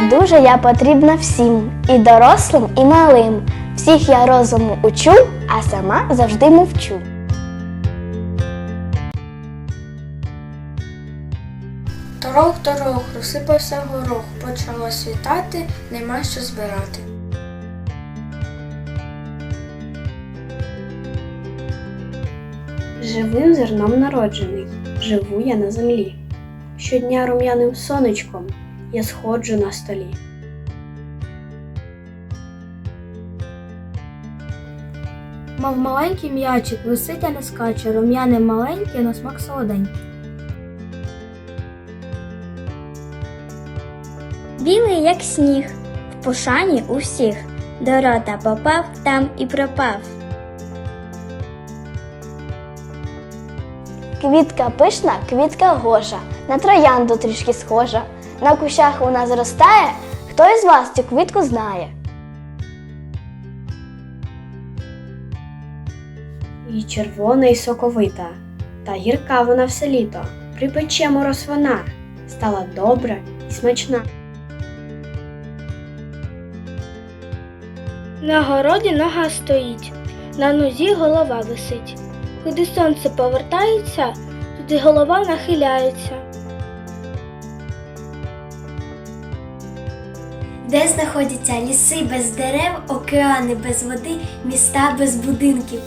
Дуже я потрібна всім, і дорослим, і малим. Всіх я розуму учу, а сама завжди мовчу. Торох, торох, розсипався горох, почало світати, нема що збирати. Живим зерном народжений, живу я на землі. Щодня рум'яним сонечком я сходжу на столі. Мов маленький м'ячик, висить, а не скаче, рум'яне маленьке на смак солоденький. Білий, як сніг, в пошані у всіх. До рота попав, там і пропав. Квітка пишна, квітка гожа, на троянду трішки схожа. На кущах вона зростає. Хто із вас цю квітку знає? І червона, і соковита, та гірка вона все літо. Припече мороз вона, стала добра і смачна. На городі нога стоїть, на нозі голова висить. Куди сонце повертається, туди голова нахиляється. Де знаходяться ліси без дерев, океани без води, міста без будинків.